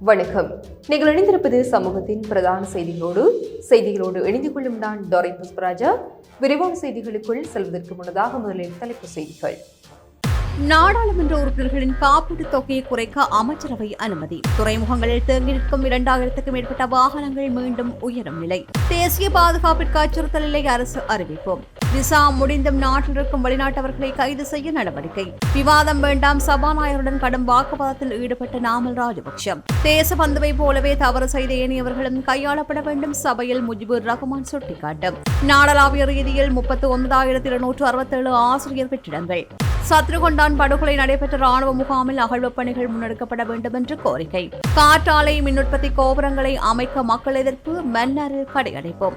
வணக்கம். நீங்கள் இணைந்திருப்பது சமூகத்தின் பிரதான செய்திகளோடு செய்திகளோடு இணைந்து கொள்ளும் நான் டொரை புஷ்பராஜா. விரிவான செய்திகளுக்குள் செல்வதற்கு முன்னதாக முதலில் தலைப்பு செய்திகள். நாடாளுமன்ற உறுப்பினர்களின் காப்பீட்டுத் தொகையை குறைக்க அமைச்சரவை அனுமதி. துறைமுகங்களில் தேங்கி நிற்கும் இரண்டாயிரத்துக்கும் மேற்பட்ட வாகனங்கள் மீண்டும் உயரும் நிலை. தேசிய பாதுகாப்பிற்கு அச்சுறுத்தல் இல்லை அரசு அறிவிப்போம் விசா முடிந்தும் நாட்டில் இருக்கும் வெளிநாட்டவர்களை கைது செய்ய நடவடிக்கை. விவாதம் வேண்டாம் சபாநாயகருடன் கடும் வாக்குவாதத்தில் ஈடுபட்ட நாமல் ராஜபக்ஷம். தேசபந்துவை போலவே தவறு செய்த ஏனையவர்களும் கையாளப்பட வேண்டும் சபையில் முஜிபுர் ரஹ்மான் சுட்டிக்காட்டும். நாடளாவிய ரீதியில் முப்பத்தி ஒன்பதாயிரத்தி இருநூற்று அறுபத்தேழு ஆசிரியர் வெற்றிடங்கள். சத்ருகொண்டான் படுகொலை நடைபெற்ற ராணுவ முகாமில் அகழ்வுப் பணிகள் முன்னெடுக்கப்பட வேண்டும் என்று கோரிக்கை. காற்றாலை மின்னுற்பத்தி கோபுரங்களை அமைக்க மக்கள் எதிர்ப்பு மன்னரில் கடையடைப்போம்.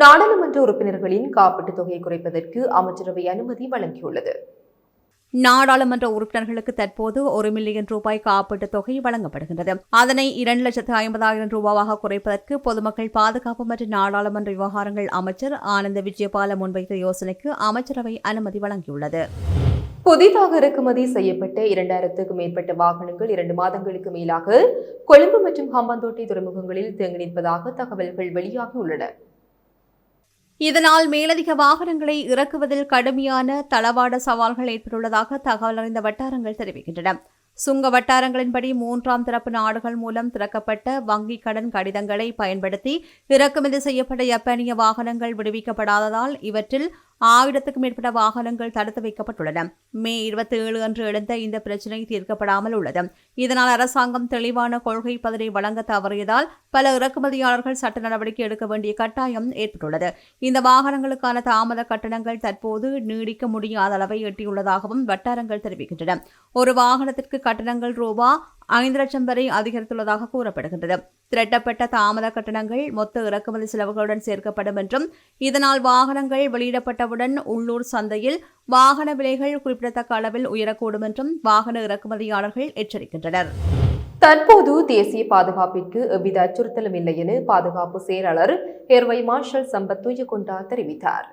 நாடாளுமன்ற உறுப்பினர்களின் காப்பீட்டுத் தொகையை குறைப்பதற்கு அமைச்சரவை அனுமதி வழங்கியுள்ளது. நாடாளுமன்ற உறுப்பினர்களுக்கு தற்போது ஒரு மில்லியன் ரூபாய் காப்பீட்டுத் தொகை வழங்கப்படுகின்றது. அதனை இரண்டு லட்சத்து ஐம்பதாயிரம் ரூபாவாக குறைப்பதற்கு பொதுமக்கள் பாதுகாப்பு மற்றும் நாடாளுமன்ற விவகாரங்கள் அமைச்சர் ஆனந்த விஜயபால முன்வைத்த யோசனைக்கு அமைச்சரவை அனுமதி வழங்கியுள்ளது. புதிதாக இறக்குமதி செய்யப்பட்ட இரண்டாயிரத்துக்கும் மேற்பட்ட வாகனங்கள் இரண்டு மாதங்களுக்கு மேலாக கொழும்பு மற்றும் ஹம்பாந்தோட்டை துறைமுகங்களில் தேங்கி நிற்பதாக தகவல்கள் வெளியாகியுள்ளன இதனால் மேலதிக வாகனங்களை இறக்குவதில் கடுமையான தளவாட சவால்கள் ஏற்பட்டுள்ளதாக தகவல் அறிந்த வட்டாரங்கள் தெரிவிக்கின்றன. சுங்க வட்டாரங்களின்படி மூன்றாம் தரப்பு நாடுகள் மூலம் திறக்கப்பட்ட வங்கி கடன் கடிதங்களை பயன்படுத்தி இறக்குமதி செய்யப்பட்ட ஜப்பானிய வாகனங்கள் விடுவிக்கப்படாததால் இவற்றில் ஆயிரத்துக்கும் மேற்பட்ட வாகனங்கள் தடுத்து வைக்கப்பட்டுள்ளன. மே இருபத்தி ஏழு அன்று எழுந்த இந்த பிரச்சினை தீர்க்கப்படாமல் உள்ளது. இதனால் அரசாங்கம் தெளிவான கொள்கை பதிலை வழங்க தவறியதால் பல இறக்குமதியாளர்கள் சட்ட நடவடிக்கை எடுக்க வேண்டிய கட்டாயம் ஏற்பட்டுள்ளது. இந்த வாகனங்களுக்கான தாமத கட்டணங்கள் தற்போது நீடிக்க முடியாத அளவை எட்டியுள்ளதாகவும் வட்டாரங்கள் தெரிவிக்கின்றன. ஒரு வாகனத்திற்கு கட்டணங்கள் ரூபா ஐந்து லட்சம் வரை அதிகரித்துள்ளதாக கூறப்படுகின்றது. திரட்டப்பட்ட தாமத கட்டணங்கள் மொத்த இறக்குமதி செலவுகளுடன் சேர்க்கப்படும் என்றும் இதனால் வாகனங்கள் வெளியிடப்பட்டவுடன் உள்ளூர் சந்தையில் வாகன விலைகள் குறிப்பிடத்தக்க அளவில் உயரக்கூடும் என்றும் வாகன இறக்குமதியாளர்கள் எச்சரிக்கின்றனர். தற்போது தேசிய பாதுகாப்பிற்கு எவ்வித அச்சுறுத்தலும் இல்லை என பாதுகாப்பு செயலாளர் எர்வை மார்ஷல் சம்பத் துய்யகொண்டா தெரிவித்தார்.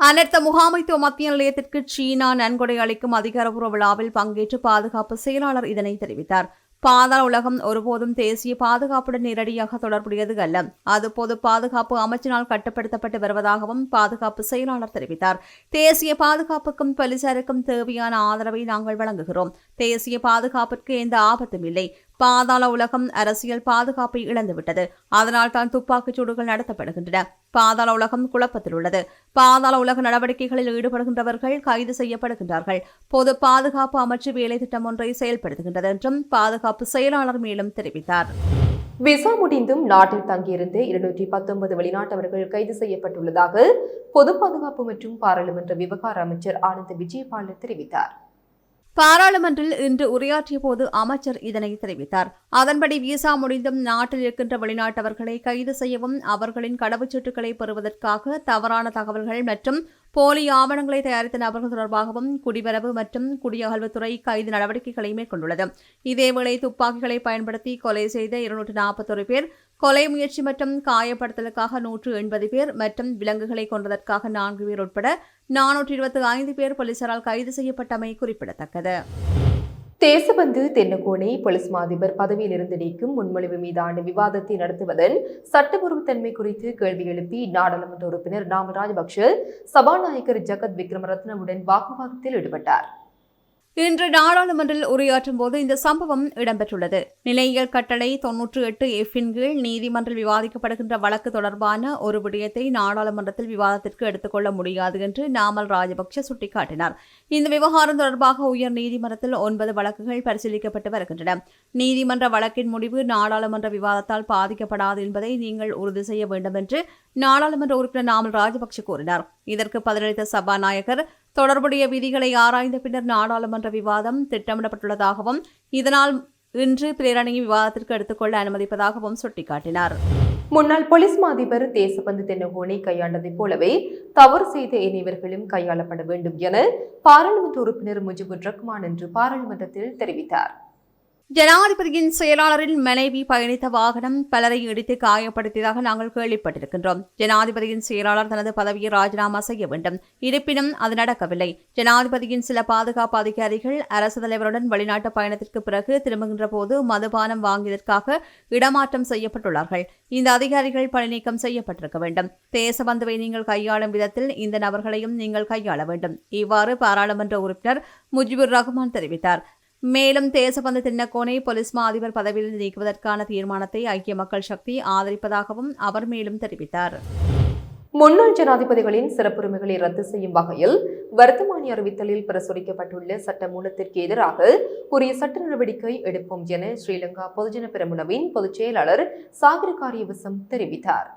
அனர்த்த முகாமைத்துவ மத்திய நிலையத்திற்கு சீனா நன்கொடை அளிக்கும் அதிகாரப்பூர்வ விழாவில் பங்கேற்று பாதுகாப்பு செயலாளர் இதனை தெரிவித்தார். பாதாள உலகம் ஒருபோதும் தேசிய பாதுகாப்புடன் நேரடியாக தொடர்புடையது அல்ல. அது பொது பாதுகாப்பு அமைச்சினால் கட்டுப்படுத்தப்பட்டு வருவதாகவும் பாதுகாப்பு செயலாளர் தெரிவித்தார். தேசிய பாதுகாப்புக்கும் போலீசாருக்கும் தேவையான ஆதரவை நாங்கள் வழங்குகிறோம். தேசிய பாதுகாப்பிற்கு எந்த ஆபத்தும் இல்லை. பாதாள உலகம் அரசியல் பாதுகாப்பை இழந்துவிட்டது. அதனால் தான் துப்பாக்கிச் சூடுகள் நடத்தப்படுகின்றன. பாதாள உலகம் குழப்பத்தில் உள்ளது. பாதாள உலக நடவடிக்கைகளில் ஈடுபடுகின்றவர்கள் கைது செய்யப்படுகின்றார்கள். பொது பாதுகாப்பு அமைச்சு வேலை திட்டம் ஒன்றை செயல்படுத்துகின்றது என்றும் பாதுகாப்பு செயலாளர் மேலும் தெரிவித்தார். விசா முடிந்தும் நாட்டில் தங்கியிருந்து இருநூற்றி பத்தொன்பது வெளிநாட்டவர்கள் கைது செய்யப்பட்டுள்ளதாக பொது பாதுகாப்பு மற்றும் பாராளுமன்ற விவகார அமைச்சர் ஆனந்த் விஜயபாலன் தெரிவித்தார். பாராளுமன்றில் இன்று உரையாற்றிய போது அமைச்சர் இதனை தெரிவித்தார். அதன்படி விசா முடிந்தும் நாட்டில் இருக்கின்ற வெளிநாட்டவர்களை கைது செய்யவும் அவர்களின் கடவுச்சீட்டுகளை பெறுவதற்காக தவறான தகவல்கள் மற்றும் போலி ஆவணங்களை தயாரித்த நபர்கள் தொடர்பாகவும் குடிவரவு மற்றும் குடியகழ்வுத்துறை கைது நடவடிக்கைகளை மேற்கொண்டுள்ளது. இதேவேளை துப்பாக்கிகளை பயன்படுத்தி கொலை செய்த இருநூற்று நாற்பத்தொரு பேர் கொலை முயற்சி மற்றும் காயப்படுத்தலுக்காக நூற்று எண்பது பேர் மற்றும் விலங்குகளை கொன்றதற்காக நான்கு பேர் உட்பட நானூற்று இருபத்தி ஐந்து பேர் போலீசாரால் கைது செய்யப்பட்டமை குறிப்பிடத்தக்கது. தேசபந்து தென்னகோனை போலீஸ் மாதிபர் பதவியிலிருந்து நீக்கும் முன்மொழிவு மீதான விவாதத்தை நடத்துவதன் சட்டபூர்வத்தன்மை குறித்து கேள்வி எழுப்பி நாடாளுமன்ற உறுப்பினர் நாம ராஜபக்ஷ சபாநாயகர் ஜகத் விக்ரமரத்னவுடன் வாக்குவாதத்தில் ஈடுபட்டார். இன்று நாடாளுமன்றில் உரையாற்றும் போது இந்த சம்பவம் இடம்பெற்றுள்ளது. நிலையியல் கட்டளை தொன்னூற்று எட்டு எஃபின் கீழ் நீதிமன்றில் விவாதிக்கப்படுகின்ற வழக்கு தொடர்பான ஒரு விடயத்தை நாடாளுமன்றத்தில் விவாதத்திற்கு எடுத்துக்கொள்ள முடியாது என்று நாமல் ராஜபக்ஷ சுட்டிக்காட்டினார். இந்த விவகாரம் தொடர்பாக உயர் நீதிமன்றத்தில் ஒன்பது வழக்குகள் பரிசீலிக்கப்பட்டு வருகின்றன. நீதிமன்ற வழக்கின் முடிவு நாடாளுமன்ற விவாதத்தால் பாதிக்கப்படாது என்பதை நீங்கள் உறுதி செய்ய வேண்டும் என்று நாடாளுமன்ற உறுப்பினர் நாமல் ராஜபக்ஷ கூறினார். இதற்கு பதிலளித்த சபாநாயகர் தொடர்புடைய விதிகளை ஆராய்ந்த பின்னர் நாடாளுமன்ற விவாதம் திட்டமிடப்பட்டுள்ளதாகவும் இதனால் இன்று பிரேரணையை விவாதத்திற்கு எடுத்துக்கொள்ள அனுமதிப்பதாகவும் சுட்டிக்காட்டினார். முன்னாள் போலீஸ் மா அதிபர் தேசபந்து தென்னகோனை கையாண்டதைப் போலவே தவறு செய்த இணைவர்களும் கையாளப்பட வேண்டும் என பாராளுமன்ற உறுப்பினர் முஜிபுர் ரஹ்மான் என்று பாராளுமன்றத்தில் தெரிவித்தார். ஜனாதிபதியின் செயலாளரின் மனைவி பயணித்த வாகனம் பலரை இடித்து காயப்படுத்தியதாக நாங்கள் கேள்விப்பட்டிருக்கின்றோம். ஜனாதிபதியின் செயலாளர் தனது பதவியை ராஜினாமா செய்ய வேண்டும். இருப்பினும் அது நடக்கவில்லை. ஜனாதிபதியின் சில பாதுகாப்பு அதிகாரிகள் அரசு தலைவருடன் வெளிநாட்டு பயணத்திற்கு பிறகு திரும்புகின்ற போது மதுபானம் வாங்கியதற்காக இடமாற்றம் செய்யப்பட்டுள்ளார்கள். இந்த அதிகாரிகள் பணிநீக்கம் செய்யப்பட்டிருக்க வேண்டும். தேசபந்துவை நீங்கள் கையாளும் விதத்தில் இந்த நபர்களையும் நீங்கள் கையாள வேண்டும். இவ்வாறு பாராளுமன்ற உறுப்பினர் முஜிபுர் ரஹ்மான் தெரிவித்தார். மேலும் தேசபந்து தின்னக்கோனை போலீஸ் மா அதிபர் பதவியில் நீக்குவதற்கான தீர்மானத்தை ஐக்கிய மக்கள் சக்தி ஆதரிப்பதாகவும் அவர் மேலும் தெரிவித்தார். முன்னாள் ஜனாதிபதிகளின் சிறப்புரிமைகளை ரத்து செய்யும் வகையில் வர்த்தமானி அறிவித்தலில் பிரசுரிக்கப்பட்டுள்ள சட்டமூலத்திற்கு எதிராக உரிய சட்ட நடவடிக்கை எடுப்போம் என ஸ்ரீலங்கா பொதுஜன பெரமுனவின் பொதுச் செயலாளர் சாகர காரியவசம் தெரிவித்தார்.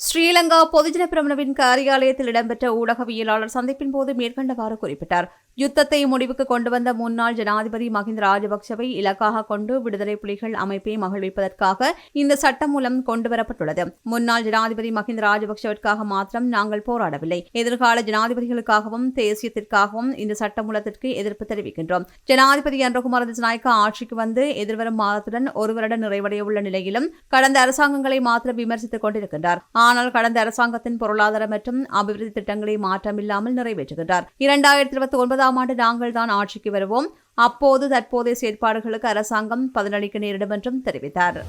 ஸ்ரீலங்கா பொதுஜன பிரமணவின் காரியாலயத்தில் இடம்பெற்ற ஊடகவியலாளர் சந்திப்பின் போது மேற்கண்டவாறு குறிப்பிட்டார். யுத்தத்தை முடிவுக்கு கொண்டு வந்த முன்னாள் ஜனாதிபதி மஹிந்த ராஜபக்சவை இலக்காக கொண்டு விடுதலை புலிகள் அமைப்பை மகிழ்விப்பதற்காக இந்த சட்டம் மூலம் கொண்டுவரப்பட்டுள்ளது முன்னாள் ஜனாதிபதி மஹிந்த ராஜபக்சவிற்காக மாத்திரம் நாங்கள் போராடவில்லை. எதிர்கால ஜனாதிபதிகளுக்காகவும் தேசியத்திற்காகவும் இந்த சட்டமூலத்திற்கு எதிர்ப்பு தெரிவிக்கின்றோம். ஜனாதிபதி அன்றகுமார் திசநாயக்க ஆட்சிக்கு வந்து எதிர்வரும் மாதத்துடன் ஒரு வருடம் நிறைவடைய உள்ள நிலையிலும் கடந்த அரசாங்கங்களை மாத்திரம் விமர்சித்துக் கொண்டிருக்கின்றார். ஆனால் கடந்த அரசாங்கத்தின் பொருளாதார மற்றும் அபிவிருத்தி திட்டங்களை மாற்றமில்லாமல் நிறைவேற்றுகின்றார். இரண்டாயிரத்தி இருபத்தி ஒன்பதாம் ஆண்டு நாங்கள் தான் ஆட்சிக்கு வருவோம். அப்போது தற்போதைய செயற்பாடுகளுக்கு அரசாங்கம் பதிலளிக்க நேரிடும் என்றும் தெரிவித்தார்.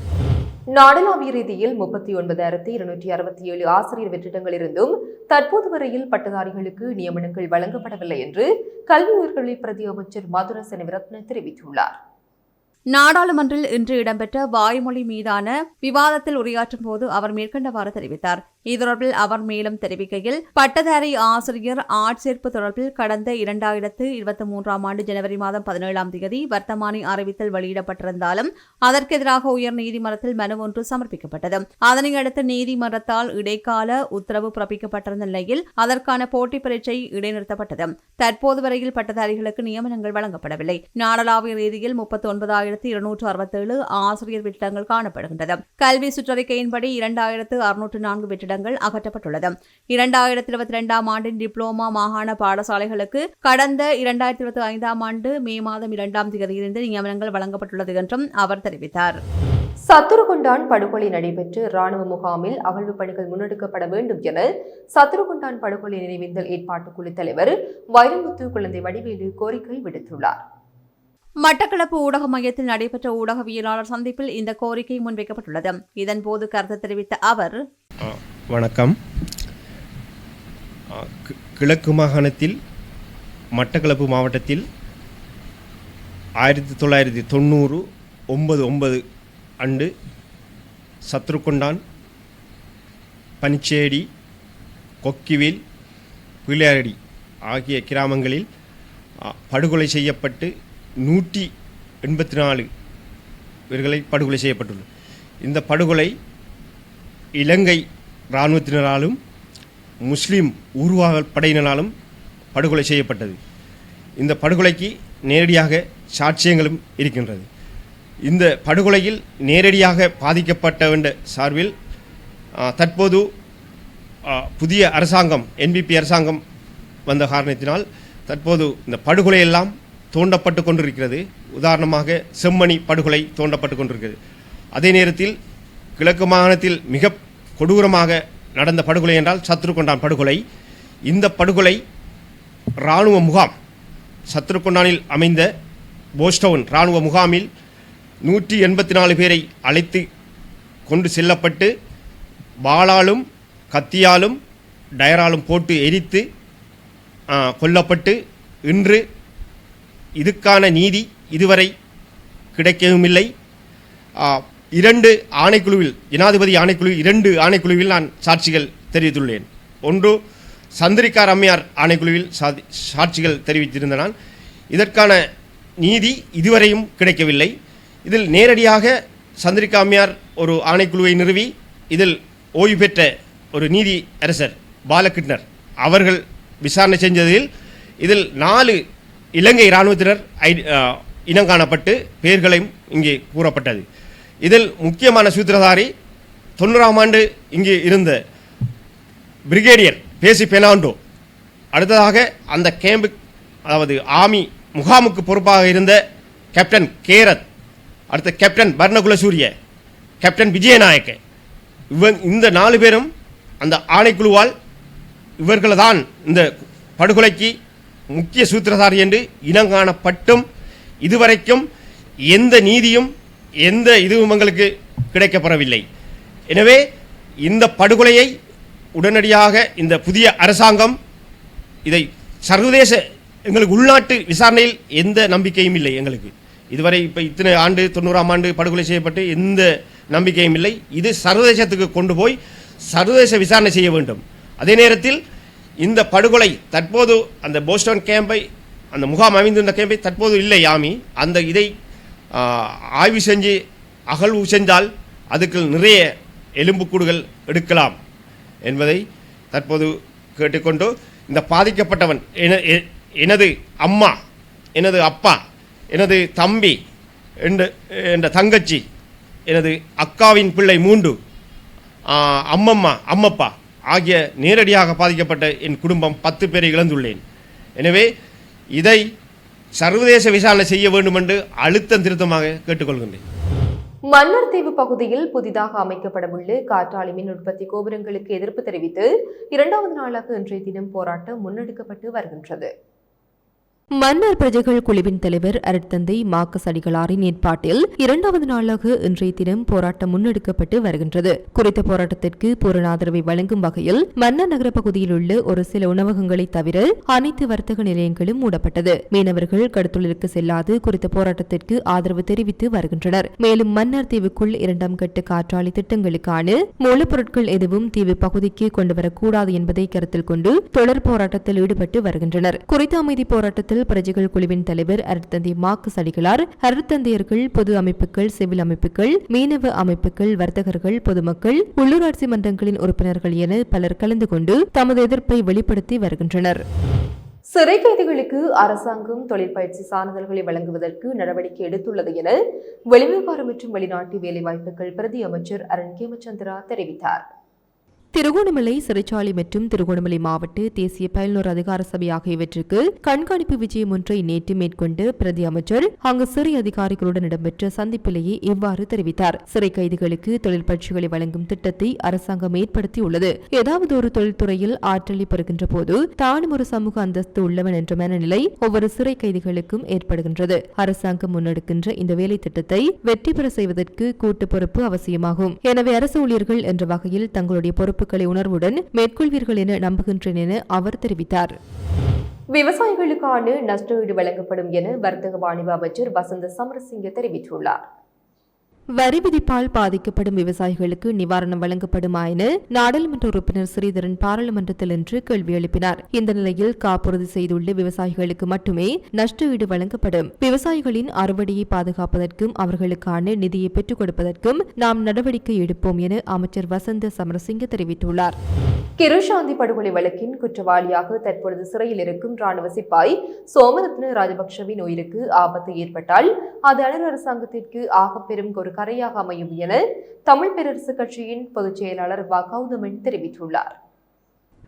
நாடளாவிய ரீதியில் முப்பத்தி ஒன்பதாயிரத்தி இருநூற்றி அறுபத்தி ஏழு ஆசிரியர் வெற்றிடங்கள் இருந்தும் தற்போது வரையில் பட்டதாரிகளுக்கு நியமனங்கள் வழங்கப்படவில்லை என்று கல்வி உயர்கல்வி பிரதி அமைச்சர் மதுர செனவிரத்ன தெரிவித்துள்ளார். நாடாளுமன்றில் இன்று இடம்பெற்ற வாய்மொழி மீதான விவாதத்தில் உரையாற்றும் போது அவர் மேற்கண்டவாறு தெரிவித்தார். இதுதொடர்பில் அவர் மேலும் தெரிவிக்கையில் பட்டதாரி ஆசிரியர் ஆட்சேர்ப்பு தொடர்பில் கடந்த இரண்டாயிரத்து இருபத்தி மூன்றாம் ஆண்டு ஜனவரி மாதம் பதினேழாம் தேதி வர்த்தமானி அறிவித்தல் வெளியிடப்பட்டிருந்தாலும் அதற்கு எதிராக உயர் நீதிமன்றத்தில் மனு ஒன்று சமர்ப்பிக்கப்பட்டது. அதனையடுத்து நீதிமன்றத்தால் இடைக்கால உத்தரவு பிறப்பிக்கப்பட்டிருந்த நிலையில் அதற்கான போட்டி பரீட்சை இடைநிறுத்தப்பட்டது. தற்போது வரையில் பட்டதாரிகளுக்கு நியமனங்கள் வழங்கப்படவில்லை. நாடளாவிய ரீதியில் முப்பத்தி ஒன்பதாயிரத்து இருநூற்று அறுபத்தேழு ஆசிரியர் விட்டங்கள் காணப்படுகின்றது. கல்வி சுற்றறிக்கையின்படி இரண்டாயிரத்து அறுநூற்று நான்கு வெற்றிடங்கள் அகற்றப்பட்டுள்ளது. இரண்டாயிரத்தி இருபத்தி இரண்டாம் ஆண்டின் டிப்ளோமா மாகாண பாடசாலைகளுக்கு கடந்த இரண்டாயிரத்தி இருபத்தி ஐந்தாம் ஆண்டு மே மாதம் இரண்டாம் தேதியிலிருந்து நியமனங்கள் வழங்கப்பட்டுள்ளது என்றும் அவர் தெரிவித்தார். சத்துருகுண்டான் படுகொலை நடைபெற்று ராணுவ முகாமில் அகழ்வு பணிகள் முன்னெடுக்கப்பட வேண்டும் என சத்துருகுண்டான் படுகொலை நினைவேந்தல் ஏற்பாட்டு குழு தலைவர் வைரமுத்து குழந்தை வடிவேலு கோரிக்கை விடுத்துள்ளார். மட்டக்களப்பு ஊடக மையத்தில் நடைபெற்ற ஊடகவியலாளர் சந்திப்பில் இந்த கோரிக்கை முன்வைக்கப்பட்டுள்ளது. இதன்போது கருத்து தெரிவித்த அவர் வணக்கம். கி- கிழக்கு மாகாணத்தில் மட்டக்களப்பு மாவட்டத்தில் ஆயிரத்தி தொள்ளாயிரத்தி தொண்ணூறு ஒன்பது ஒன்பது அண்டு சத்ருக்கொண்டான் பனிச்சேடி கொக்கிவில் பிள்ளையாரடி ஆகிய கிராமங்களில் படுகொலை செய்யப்பட்டு நூற்றி எண்பத்தி நாலு இவர்களை படுகொலை செய்யப்பட்டுள்ளது. இந்த படுகொலை இலங்கை இராணுவத்தினராலும் முஸ்லீம் ஊர்வாக படையினராலும் படுகொலை செய்யப்பட்டது. இந்த படுகொலைக்கு நேரடியாக சாட்சியங்களும் இருக்கின்றது. இந்த படுகொலையில் நேரடியாக பாதிக்கப்பட்ட சார்பில் தற்போது புதிய அரசாங்கம் என்பிபி அரசாங்கம் வந்த காரணத்தினால் தற்போது இந்த படுகொலையெல்லாம் தோண்டப்பட்டு கொண்டிருக்கிறது. உதாரணமாக செம்மணி படுகொலை தோண்டப்பட்டு கொண்டிருக்கிறது. அதே நேரத்தில் கிழக்கு மாகாணத்தில் மிக கொடூரமாக நடந்த படுகொலை என்றால் சத்ருகொண்டான் படுகொலை. இந்த படுகொலை இராணுவ முகாம் சத்ருகொண்டானில் அமைந்த போஸ்டவுன் இராணுவ முகாமில் நூற்றி எண்பத்தி நாலு பேரை அழைத்து கொண்டு செல்லப்பட்டு வாளாலும் கத்தியாலும் டயராலும் போட்டு எரித்து கொல்லப்பட்டு இன்று இதுக்கான நீதி இதுவரை கிடைக்கவும் இல்லை இரண்டு ஆணைக்குழுவில் ஜனாதிபதி ஆணைக்குழு இரண்டு ஆணைக்குழுவில் நான் சாட்சிகள் தெரிவித்துள்ளேன். ஒன்று சந்திரிகார் அம்மையார் ஆணைக்குழுவில் சாட்சிகள் தெரிவித்திருந்த நான் இதற்கான நீதி இதுவரையும் கிடைக்கவில்லை. இதில் நேரடியாக சந்திரிகா அம்மையார் ஒரு ஆணைக்குழுவை நிறுவி இதில் ஓய்வு பெற்ற ஒரு நீதி அரசர் பாலகிருஷ்ணர் அவர்கள் விசாரணை செஞ்சதில் இதில் நாலு இலங்கை இராணுவத்தினர் ஐ- இனங்காணப்பட்டு பெயர்களையும் இங்கே கூறப்பட்டது. இதில் முக்கியமான சூத்திரதாரி தொண்ணூறாம் ஆண்டு இங்கு இருந்த பிரிகேடியர் பேசி பெனாண்டோ. அடுத்ததாக அந்த கேம்பு அதாவது ஆமி முகாமுக்கு பொறுப்பாக இருந்த கேப்டன் கேரத் அடுத்த captain Warnakulasuriya captain Wijayanayake. இவன் இந்த நாலு பேரும் அந்த ஆணைக்குழுவால் இவர்களை தான் இந்த படுகொலைக்கு முக்கிய சூத்திரதாரி என்று இனங்காணப்பட்டும் இதுவரைக்கும் எந்த நீதியும் எந்த இதுவும் எங்களுக்கு கிடைக்கப்பெறவில்லை. எனவே இந்த படுகொலையை உடனடியாக இந்த புதிய அரசாங்கம் இதை சர்வதேச எங்களுக்கு உள்நாட்டு விசாரணையில் எந்த நம்பிக்கையும் இல்லை எங்களுக்கு. இதுவரை இப்போ இத்தனை ஆண்டு தொண்ணூறாம் ஆண்டு படுகொலை செய்யப்பட்டு எந்த நம்பிக்கையும் இல்லை. இது சர்வதேசத்துக்கு கொண்டு போய் சர்வதேச விசாரணை செய்ய வேண்டும். அதே நேரத்தில் இந்த படுகொலை தற்போது அந்த போஸ்டன் கேம்பை அந்த முகாம் அமைந்திருந்த கேம்பை தற்போது இல்லை யாமி அந்த இதை ஆய்வு செஞ்சு அகழ்வு செஞ்சால் அதுக்கு நிறைய எலும்புக்கூடுகள் எடுக்கலாம் என்பதை தற்போது கேட்டுக்கொண்டு இந்த பாதிக்கப்பட்டவன் எ- எனது அம்மா எனது அப்பா எனது தம்பி என்ற என்ற தங்கச்சி எனது அக்காவின் பிள்ளை மூண்டு அம்மம்மா அம்மப்பா ஆகிய நேரடியாக பாதிக்கப்பட்ட என் குடும்பம் பத்து பேரை இழந்துள்ளேன். எனவே இதை சர்வதேச விசாரணை செய்ய வேண்டும் என்று அழுத்தம் திருத்தமாக கேட்டுக்கொள்கின்றேன். மன்னார் தீவு பகுதியில் புதிதாக அமைக்கப்படவுள்ள காற்றாலை மின் உற்பத்தி கோபுரங்களுக்கு எதிர்ப்பு தெரிவித்து இரண்டாவது நாளாக இன்றைய தினம் போராட்டம் முன்னெடுக்கப்பட்டு வருகின்றது. மன்னார் பிரஜைகள் குழுவின் தலைவர் அருட்தந்தை மாக்கஸ் அடிகளாரின் ஏற்பாட்டில் இரண்டாவது நாளாக இன்றைய தினம் போராட்டம் முன்னெடுக்கப்பட்டு வருகின்றது. குறித்த போராட்டத்திற்கு பூரண ஆதரவை வழங்கும் வகையில் மன்னார் நகர பகுதியில் உள்ள ஒரு சில உணவகங்களை தவிர அனைத்து வர்த்தக நிலையங்களும் மூடப்பட்டது. மீனவர்கள் கடத்தொழிலுக்கு செல்லாது குறித்த போராட்டத்திற்கு ஆதரவு தெரிவித்து வருகின்றனர். மேலும் மன்னார் தீவுக்குள் இரண்டாம் கட்ட காற்றாலை திட்டங்களுக்கான மூலப்பொருட்கள் எதுவும் தீவு பகுதிக்கு கொண்டுவரக்கூடாது என்பதை கருத்தில் கொண்டு தொடர் போராட்டத்தில் ஈடுபட்டு வருகின்றனர். குறித்த அமைதி போராட்டத்தில் பிரஜைகள் குழுவின் தலைவர் அருட்தந்தை மார்க் சடிகளார் அருட்தந்தையர்கள் பொது அமைப்புகள் சிவில் அமைப்புகள் மீனவ அமைப்புகள் வர்த்தகர்கள் பொதுமக்கள் உள்ளூராட்சி மன்றங்களின் உறுப்பினர்கள் என பலர் கலந்து கொண்டு தமது எதிர்ப்பை வெளிப்படுத்தி வருகின்றனர். சிறை கைதிகளுக்கு அரசாங்கம் தொழிற்பயிற்சி சான்றிதழ்களை வழங்குவதற்கு நடவடிக்கை எடுத்துள்ளது என வெளிவிவகாரம் மற்றும் வெளிநாட்டு வேலைவாய்ப்புகள் பிரதி அமைச்சர் அருண் கேமச்சந்திரா தெரிவித்தார். திருகோணமலை சிறைச்சாலை மற்றும் திருகோணமலை மாவட்ட தேசிய பயனுள்ள அதிகார சபை ஆகியவற்றுக்கு கண்காணிப்பு விஜயம் ஒன்றை நேற்று மேற்கொண்டு பிரதி அமைச்சர் அங்கு சிறை அதிகாரிகளுடன் இடம்பெற்ற சந்திப்பிலேயே இவ்வாறு தெரிவித்தார். சிறை கைதிகளுக்கு தொழிற்பயிற்சிகளை வழங்கும் திட்டத்தை அரசாங்கம் ஏற்படுத்தியுள்ளது. ஏதாவது ஒரு தொழில்துறையில் ஆற்றலை பெறுகின்ற போது தானும் ஒரு சமூக அந்தஸ்து உள்ளவன் என்ற மனநிலை ஒவ்வொரு சிறை கைதிகளுக்கும் ஏற்படுகின்றது. அரசாங்கம் முன்னெடுக்கின்ற இந்த வேலை திட்டத்தை வெற்றி பெற செய்வதற்கு கூட்டு பொறுப்பு அவசியமாகும். எனவே அரசு ஊழியர்கள் என்ற வகையில் தங்களுடைய பொறுப்பு பொறுப்புகளை உணர்வுடன் மேற்கொள்வீர்கள் என நம்புகின்றேன் என அவர் தெரிவித்தார். விவசாயிகளுக்கான நஷ்டஈடு வழங்கப்படும் என வர்த்தக வாணிப அமைச்சர் வசந்த சமரசிங்க தெரிவித்துள்ளார். வரி விதிப்பால் பாதிக்கப்படும் விவசாயிகளுக்கு நிவாரணம் வழங்கப்படுமா என நாடாளுமன்ற உறுப்பினர் ஸ்ரீதரன் பாராளுமன்றத்தில் இன்று கேள்வி எழுப்பினார். இந்த நிலையில் காப்புறுதி செய்துள்ள விவசாயிகளுக்கு மட்டுமே நஷ்டஈடு வழங்கப்படும். விவசாயிகளின் அறுவடையை பாதுகாப்பதற்கும் அவர்களுக்கான நிதியை பெற்றுக் கொடுப்பதற்கும் நாம் நடவடிக்கை எடுப்போம் என அமைச்சர் வசந்த சமரசிங்க தெரிவித்துள்ளார். கிருஷாந்தி படுகொலை வழக்கின் குற்றவாளியாக தற்பொழுது சிறையில் இருக்கும் ராணுவ சிப்பாய் சோமரத்ன ராஜபக்சவின் உயிருக்கு ஆபத்து ஏற்பட்டால் அது அனர் அரசாங்கத்திற்கு ஆகப்பெரும் ஒரு கரையாக அமையும் என தமிழ் பேரரசு கட்சியின் பொதுச் செயலாளர் வ. கௌதமன் தெரிவித்துள்ளார்.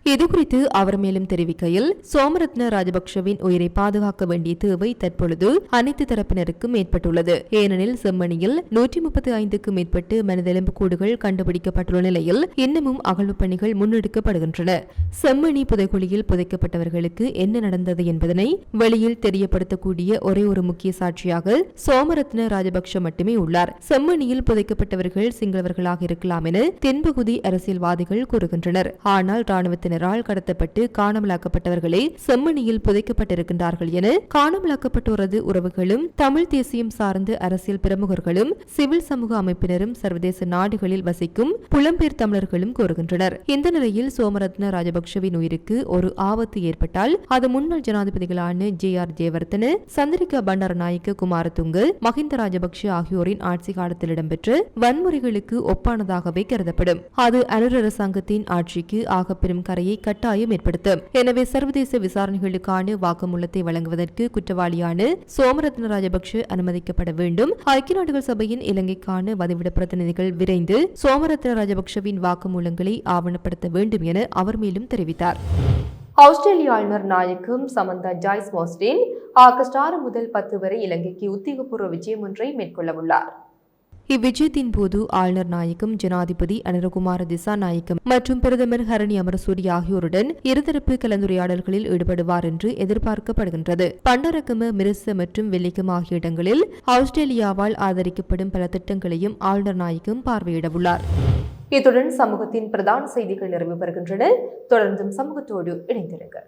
இதுகுறித்து அவர் மேலும் தெரிவிக்கையில் சோமரத்ன ராஜபக்ஷவின் உயிரை பாதுகாக்க வேண்டிய தேவை தற்பொழுது அனைத்து தரப்பினருக்கும் ஏற்பட்டுள்ளது. ஏனெனில் செம்மணியில் நூற்றி முப்பத்தி ஐந்துக்கும் மேற்பட்டு மனிதெலும்பு கூடுகள் கண்டுபிடிக்கப்பட்டுள்ள நிலையில் இன்னமும் அகழ்வு பணிகள் முன்னெடுக்கப்படுகின்றன. செம்மணி புதைக்குழியில் புதைக்கப்பட்டவர்களுக்கு என்ன நடந்தது என்பதனை வெளியில் தெரியப்படுத்தக்கூடிய ஒரே ஒரு முக்கிய சாட்சியாக சோமரத்ன ராஜபக்ஷ மட்டுமே உள்ளார். செம்மணியில் புதைக்கப்பட்டவர்கள் சிங்களவர்களாக இருக்கலாம் என தென்பகுதி அரசியல்வாதிகள் கூறுகின்றனர். ஆனால் ராணுவத்தினர் அமைப்பினரால் கடத்தப்பட்டு காணாமலாக்கப்பட்டவர்களே செம்மணியில் புதைக்கப்பட்டிருக்கின்றார்கள் என காணாமலாக்கப்பட்டோரது உறவுகளும் தமிழ் தேசியம் சார்ந்த அரசியல் பிரமுகர்களும் சிவில் சமூக அமைப்பினரும் சர்வதேச நாடுகளில் வசிக்கும் புலம்பெயர் தமிழர்களும் கூறுகின்றனர். இந்த நிலையில் சோமரத்ன ராஜபக்சவின் உயிருக்கு ஒரு ஆபத்து ஏற்பட்டால் அது முன்னாள் ஜனாதிபதிகளான ஜே ஆர் ஜெயவர்தன சந்திரிகா பண்டாரநாயக்க குமாரதுங்க மஹிந்த ராஜபக்ஷ ஆகியோரின் ஆட்சி காலத்தில் இடம்பெற்ற வன்முறைகளுக்கு ஒப்பானதாகவே கருதப்படும். அது அனுர அரசாங்கத்தின் ஆட்சிக்கு ஆகப்பெரும் கரையை கட்டாயம் ஏற்படுத்தும். எனவே சர்வதேச விசாரணைகளுக்கான வாக்குமூலத்தை வழங்குவதற்கு குற்றவாளியான சோமரத்ன ராஜபக்ஷ அனுமதிக்கப்பட வேண்டும். ஐக்கிய நாடுகள் சபையின் இலங்கைக்கான வதிவிட பிரதிநிதிகள் விரைந்து சோமரத்ன ராஜபக்ஷவின் வாக்குமூலங்களை ஆவணப்படுத்த வேண்டும் என அவர் மேலும் தெரிவித்தார். ஆஸ்திரேலிய ஆளுநர் நாயக்கும் சமந்தா ஜாய்ஸ் மோஸ்டின் ஆகஸ்ட் ஆறு முதல் பத்து வரை இலங்கைக்கு உத்தியோகபூர்வ விஜயம் ஒன்றை மேற்கொள்ளவுள்ளார் இவ்விஜயத்தின் போது ஆளுநர் நாயகம் ஜனாதிபதி அனரகுமார திசா நாயகம் மற்றும் பிரதமர் ஹரணி அமரசூரி ஆகியோருடன் இருதரப்பு கலந்துரையாடல்களில் ஈடுபடுவார் என்று எதிர்பார்க்கப்படுகின்றது. பண்டரகம மிரிச மற்றும் வெள்ளிக்கம் ஆகிய இடங்களில் ஆஸ்திரேலியாவால் ஆதரிக்கப்படும் பல திட்டங்களையும் ஆளுநர் நாயகம் பார்வையிடவுள்ளார். இத்துடன் சமூகத்தின் பிரதான செய்திகள் நிறைவு பெறுகின்றன. தொடர்ந்தும் சமூகத்தோடு இணைந்திருங்கள்.